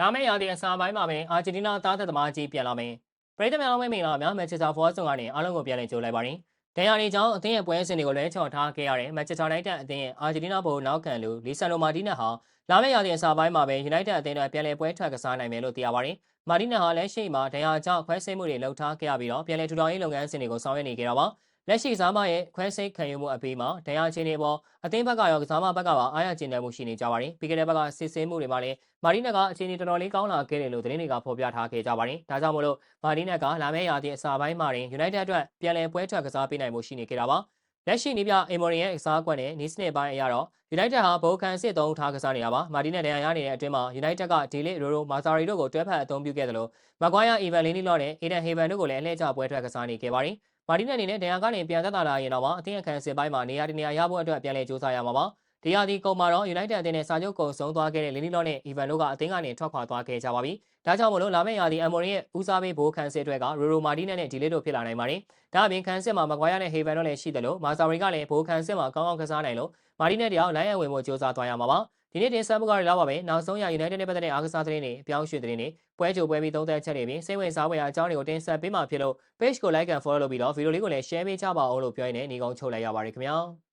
လာမယ့်ရာသီအစာပိုင်းမှာပဲအာဂျင်တီးနားသားသက်သမားကြီးပြန်လာမယ်ပရိသတ်များလုံးမင်္ဂလာများမန်ချက်စတာဖော်ဆောင်ကနေအားလုံးကိုပြန်လည်ကြိုလိုက်ပါတယ်ဒန်ယာရီကြောင့်အသင်းရဲ့ပွဲစဉ်တွေကိုလည်းချော်ထားခဲ့ရတဲ့မန်ချက်စတာနိုင်တက်အသင်းရဲ့အာဂျင်တီးနားဘိုနောက်ခံလူလီဆန်လိုမာတီနက်ဟာလာမယ့်ရာသီအစာပိုင်းမှာပဲယူနိုက်တက်အသင်းနဲ့ပြန်လည်ပွဲထွက်ကစားနိုင်မယ်လို့သိရပါတယ်မာတီနက်ဟာလက်ရှိမှာဒန်ယာကြောင့်ခွဲစိတ်မှုတွေလှုပ်ထားခဲ့ရပြီးတော့ပြန်လည်ထူထောင်ရေးလုပ်ငန်းစဉ်တွေကိုဆောင်ရွက်နေကြတာပါ လက်ရှိကစားမရဲ့ခွဲစိတ်ခံယူမှုအပြီးမှာဒဏ်ရာချင်းတွေပေါ်အသင်းဘက်ကရောကစားမဘက်ကပါအားရကျဉ်တယ်မှုရှိနေကြပါတယ်။ပြီးခဲ့တဲ့ဘက်ကစစ်ဆေးမှုတွေမှာလည်းမာရီနက်ကအခြေအနေတော်တော်လေးကောင်းလာခဲ့တယ်လို့သတင်းတွေကဖော်ပြထားခဲ့ကြပါတယ်။ဒါကြောင့်မို့လို့မာရီနက်ကလာမယ့်ရာသီအစာပိုင်းမှာတင် United အတွက်ပြန်လည်ပွဲထွက်ကစားပေးနိုင်မှုရှိနေခဲ့တာပါ။လက်ရှိနေပြအင်မော်ရီရဲ့အစားအကွက်နဲ့နီးစနစ်ပိုင်းအရတော့ United ဟာဘောကန်စစ်သုံးထားကစားနေတာပါ။မာတီနဲ့ဒန်ယာရနေတဲ့အတွင်းမှာ United ကဒီလီရိုရိုမာဇာရီတို့ကိုတွဲဖက်အသုံးပြုခဲ့တယ်လို့မကွိုင်းယာအီဗန်လင်းနီလော့နဲ့အေဒန်ဟေဗန်တို့ကိုလည်းအလှည့်ကျပွဲထွက်ကစားနေခဲ့ပါတယ်။ မာတီနဲ့အနေနဲ့ဒန်ယာကနေပြန်သက်သာလာရင်တော့အသင်းအခမ်းစစ်ပိုင်းမှာနေရာတနေရာရဖို့အတွက်ပြန်လည်စူးစမ်းရမှာပါ။ဒီရာသီကုန်မှာတော့ United အသင်းနဲ့စာချုပ်ကုန်ဆုံးသွားခဲ့တဲ့လင်းနီလော့နဲ့အီဗန်တို့ကအသင်းကနေထွက်ခွာသွားခဲ့ကြပါပြီ။ဒါကြောင့်မလို့လာမယ့်ရာသီအမော်ရီရဲ့ဦးစားပေးဘိုးခန်းစစ်အတွက်ကရိုရိုမာတီနဲ့ဒီလီတို့ဖြစ်လာနိုင်ပါတယ်။ဒါအပြင်ခန်းစစ်မှာမကွိုင်းယာနဲ့ဟေဗန်တို့လည်းရှိတယ်လို့မာဇာရီကလည်းဘိုးခန်းစစ်မှာကောင်းကောင်းကစားနိုင်လို့မာတီနဲ့တယောက်လိုင်းရန်ဝင်ဖို့ကြိုးစားသွားရမှာပါ ဒီနေ့တင်ဆက်မှုကလည်းလောက်ပါပဲနောက်ဆုံးရ United နဲ့ပတ်သက်တဲ့အားကစားသတင်းတွေအပြောင်းရွှေ့သတင်းတွေပွဲကြိုပွဲပြီးသုံးသက်ချက်တွေပြင်စိတ်ဝင်စားဖွယ်အကြောင်းတွေကိုတင်ဆက်ပေးမှာဖြစ်လို့ page ကို like and follow လုပ်ပြီးတော့ဗီဒီယိုလေးကိုလည်း share ပေးကြပါအောင်လို့ပြောရင်းနဲ့ညီကုန်းချုပ်လိုက်ရပါတယ်ခင်ဗျာ